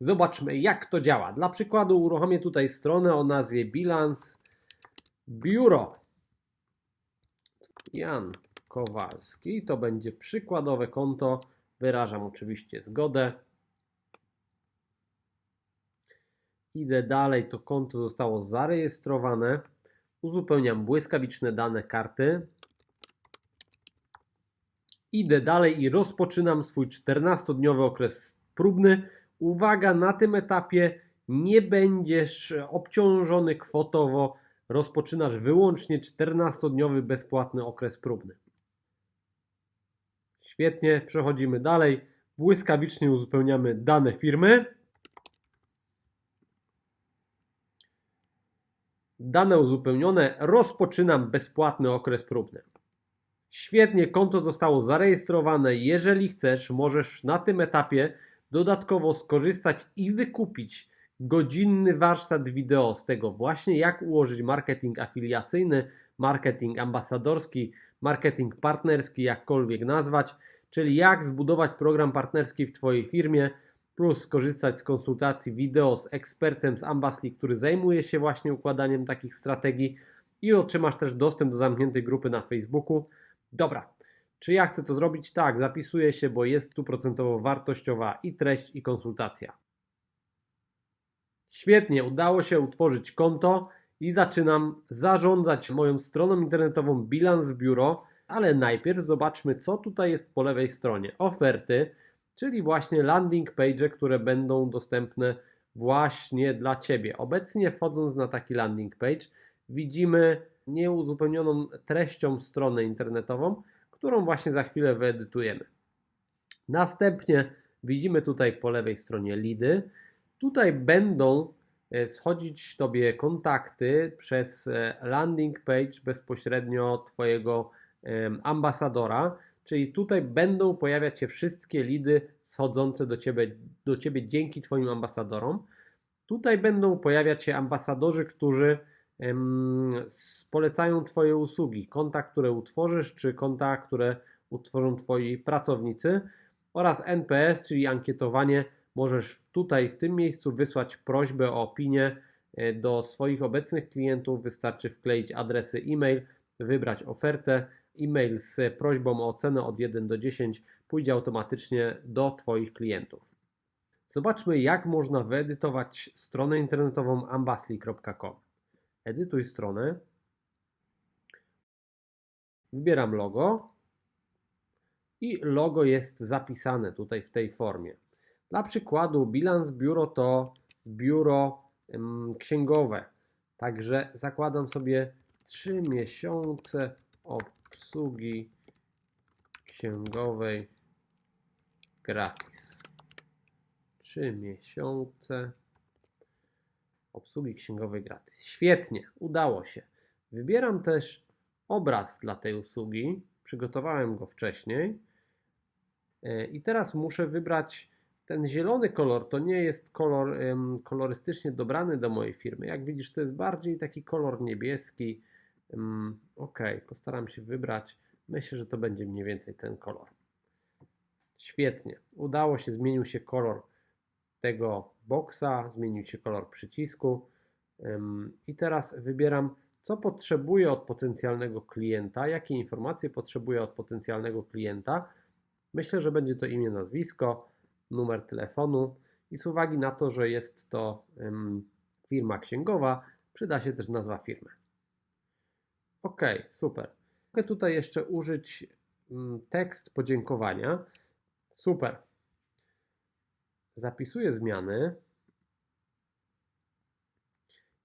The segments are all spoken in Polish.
Zobaczmy, jak to działa. Dla przykładu uruchomię tutaj stronę o nazwie Bilans Biuro. Jan Kowalski. To będzie przykładowe konto. Wyrażam oczywiście zgodę. Idę dalej, to konto zostało zarejestrowane. Uzupełniam błyskawiczne dane karty. Idę dalej i rozpoczynam swój 14-dniowy okres próbny. Uwaga, na tym etapie nie będziesz obciążony kwotowo. Rozpoczynasz wyłącznie 14-dniowy bezpłatny okres próbny. Świetnie, przechodzimy dalej. Błyskawicznie uzupełniamy dane firmy. Dane uzupełnione, rozpoczynam bezpłatny okres próbny. Świetnie, konto zostało zarejestrowane. Jeżeli chcesz, możesz na tym etapie dodatkowo skorzystać i wykupić godzinny warsztat wideo z tego właśnie, jak ułożyć marketing afiliacyjny, marketing ambasadorski, marketing partnerski, jakkolwiek nazwać, czyli jak zbudować program partnerski w Twojej firmie, plus skorzystać z konsultacji wideo z ekspertem z Ambasli, który zajmuje się właśnie układaniem takich strategii i otrzymasz też dostęp do zamkniętej grupy na Facebooku. Dobra, czy ja chcę to zrobić? Tak, zapisuję się, bo jest tu procentowo wartościowa i treść, i konsultacja. Świetnie, udało się utworzyć konto i zaczynam zarządzać moją stroną internetową Bilans Biuro, ale najpierw zobaczmy, co tutaj jest po lewej stronie. Oferty, czyli właśnie landing page, które będą dostępne właśnie dla Ciebie. Obecnie wchodząc na taki landing page, widzimy nieuzupełnioną treścią stronę internetową, którą właśnie za chwilę wyedytujemy. Następnie widzimy tutaj po lewej stronie lidy. Tutaj będą e, schodzić Tobie kontakty przez e, landing page bezpośrednio Twojego ambasadora, czyli tutaj będą pojawiać się wszystkie lidy schodzące do Ciebie, do ciebie dzięki Twoim ambasadorom. Tutaj będą pojawiać się ambasadorzy, którzy polecają Twoje usługi, konta, które utworzysz, czy konta, które utworzą Twoi pracownicy oraz NPS, czyli ankietowanie. Możesz tutaj w tym miejscu wysłać prośbę o opinię e, do swoich obecnych klientów. Wystarczy wkleić adresy e-mail, wybrać ofertę. E-mail z prośbą o ocenę od 1 do 10 pójdzie automatycznie do Twoich klientów. Zobaczmy, jak można wyedytować stronę internetową ambasli.com edytuj stronę, wybieram logo i logo jest zapisane tutaj w tej formie. Dla przykładu bilans biuro to biuro księgowe, także zakładam sobie 3 miesiące obsługi księgowej gratis. 3 miesiące obsługi księgowej gratis. Świetnie, udało się. Wybieram też obraz dla tej usługi. Przygotowałem go wcześniej. E, I teraz muszę wybrać ten zielony kolor. To nie jest kolor kolorystycznie dobrany do mojej firmy. Jak widzisz, to jest bardziej taki kolor niebieski. Ok, postaram się wybrać. Myślę, że to będzie mniej więcej ten kolor. Świetnie. Udało się, zmienił się kolor tego boxa, zmienił się kolor przycisku i teraz wybieram co potrzebuję od potencjalnego klienta, jakie informacje potrzebuję od potencjalnego klienta. Myślę, że będzie to imię, nazwisko, numer telefonu i z uwagi na to, że jest to firma księgowa, przyda się też nazwa firmy. Ok, super. Mogę tutaj jeszcze użyć mm, tekst podziękowania. Super zapisuję zmiany.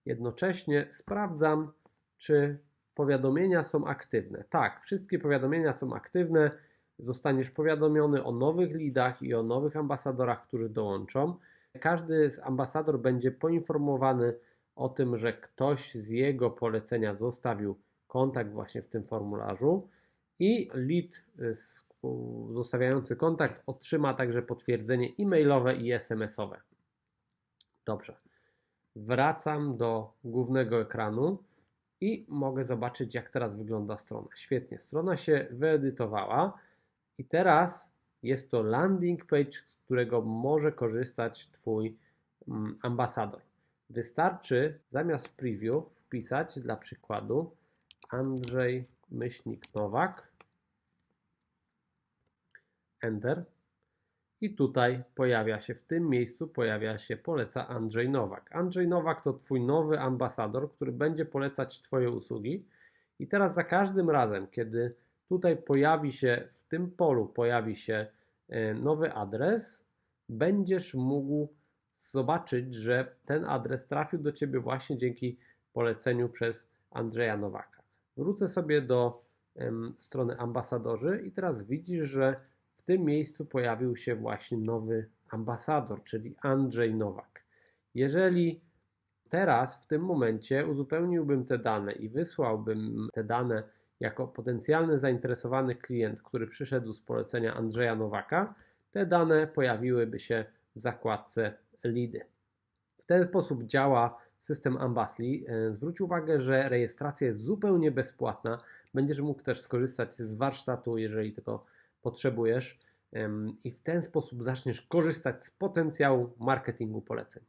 Jednocześnie sprawdzam, czy powiadomienia są aktywne. Tak, wszystkie powiadomienia są aktywne. Zostaniesz powiadomiony o nowych lidach i o nowych ambasadorach, którzy dołączą. Każdy z ambasador będzie poinformowany o tym, że ktoś z jego polecenia zostawił kontakt właśnie w tym formularzu i lead z zostawiający kontakt otrzyma także potwierdzenie e-mailowe i SMS-owe. Dobrze. Wracam do głównego ekranu i mogę zobaczyć, jak teraz wygląda strona. Świetnie, strona się wyedytowała i teraz jest to landing page, z którego może korzystać Twój mm, ambasador. Wystarczy zamiast preview wpisać dla przykładu Andrzej myślnik Nowak. Enter. I tutaj pojawia się, w tym miejscu pojawia się poleca Andrzej Nowak. Andrzej Nowak to Twój nowy ambasador, który będzie polecać Twoje usługi. I teraz za każdym razem, kiedy tutaj pojawi się, w tym polu pojawi się e, nowy adres, będziesz mógł zobaczyć, że ten adres trafił do Ciebie właśnie dzięki poleceniu przez Andrzeja Nowaka. Wrócę sobie do strony ambasadorzy i teraz widzisz, że tym miejscu pojawił się właśnie nowy ambasador, czyli Andrzej Nowak. Jeżeli teraz w tym momencie uzupełniłbym te dane i wysłałbym te dane jako potencjalny zainteresowany klient, który przyszedł z polecenia Andrzeja Nowaka, te dane pojawiłyby się w zakładce lidy. W ten sposób działa system Ambasli. Zwróć uwagę, że rejestracja jest zupełnie bezpłatna. Będziesz mógł też skorzystać z warsztatu, jeżeli tego potrzebujesz, i w ten sposób zaczniesz korzystać z potencjału marketingu poleceń.